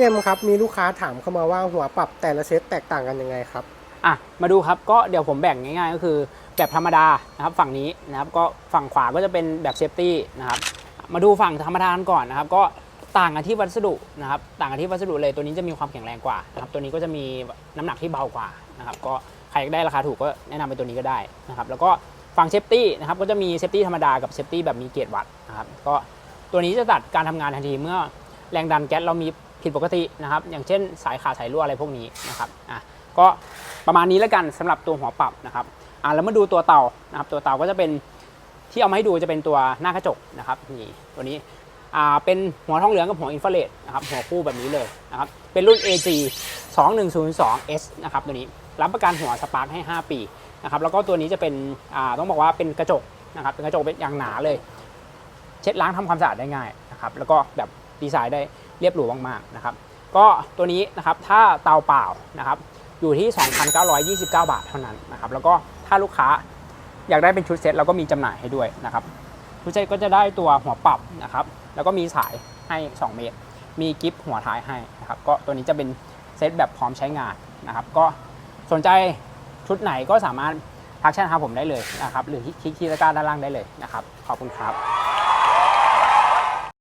พี่เอ็มครับมีลูกค้าถามเข้ามาว่าหัวปรับแต่ละเซตแตกต่างกันยังไงครับอะมาดูครับก็เดี๋ยวผมแบ่งง่ายๆ ก็คือแบบธรรมดานะครับฝั่งนี้นะครับก็ฝั่งขวาก็จะเป็นแบบเซฟตี้นะครับมาดูฝั่งธรรมดากันก่อนนะครับ ก็ต่างกันที่วัสดุนะครับต่างกันที่วัสดุเลยตัวนี้จะมีความแข็งแรงกว่านะครับตัวนี้ก็จะมีน้ำหนักที่เบากว่านะครับก็ใครได้ราคาถูกก็แนะนำไปตัวนี้ก็ได้นะครับแล้วก็ฝั่งเซฟตี้นะครับก็จะมีเซฟตี้ธรรมดากับเซฟตี้แบบมีเกียรดวัดนะครับก็ตัวนี้จะตัดการทำงานทันทีเมื่อแรงดันแก๊สเรามี ผิดปกตินะครับอย่างเช่นสายขาดสายรั่วอะไรพวกนี้นะครับอะก็ประมาณนี้แล้วกันสำหรับตัวหัวปรับนะครับอ่าแล้วมาดูตัวเตานะครับตัวเตาก็จะเป็นที่เอามาให้ดูจะเป็นตัวหน้ากระจกนะครับนี่ตัวนี้อ่าเป็นหัวทองเหลืองกับหัวอินฟราเรดนะครับหัวคู่แบบนี้เลยนะครับเป็นรุ่น AG 2102S นะครับตัวนี้รับประกันหัวสปาร์คให้ 5 ปีนะครับแล้วก็ตัวนี้จะเป็นอ่าต้องบอกว่าเป็นกระจกนะครับเป็นกระจกเป็นอย่างหนาเลย เช็ดล้างทำความสะอาดได้ง่ายนะครับแล้วก็แบบ ดีไซน์ได้เรียบหรูมากๆนะครับก็ตัวนี้นะครับถ้าเตาเปล่านะครับอยู่ที่ 2,929 บาทเท่านั้นนะครับแล้วก็ถ้าลูกค้าอยากได้เป็นชุดเซ็ตเราก็มีจำหน่ายให้ด้วยนะครับชุดเซ็ตก็จะได้ตัวหัวปรับนะครับแล้วก็มีสายให้ 2 เมตร มีกิฟหัวท้ายให้นะครับก็ตัวนี้จะเป็นเซ็ตแบบพร้อมใช้งานนะครับก็สนใจชุดไหนก็สามารถทักแชทหาผมได้เลยนะครับหรือคลิกที่ตะกร้าด้านล่างได้เลยนะครับขอบคุณครับ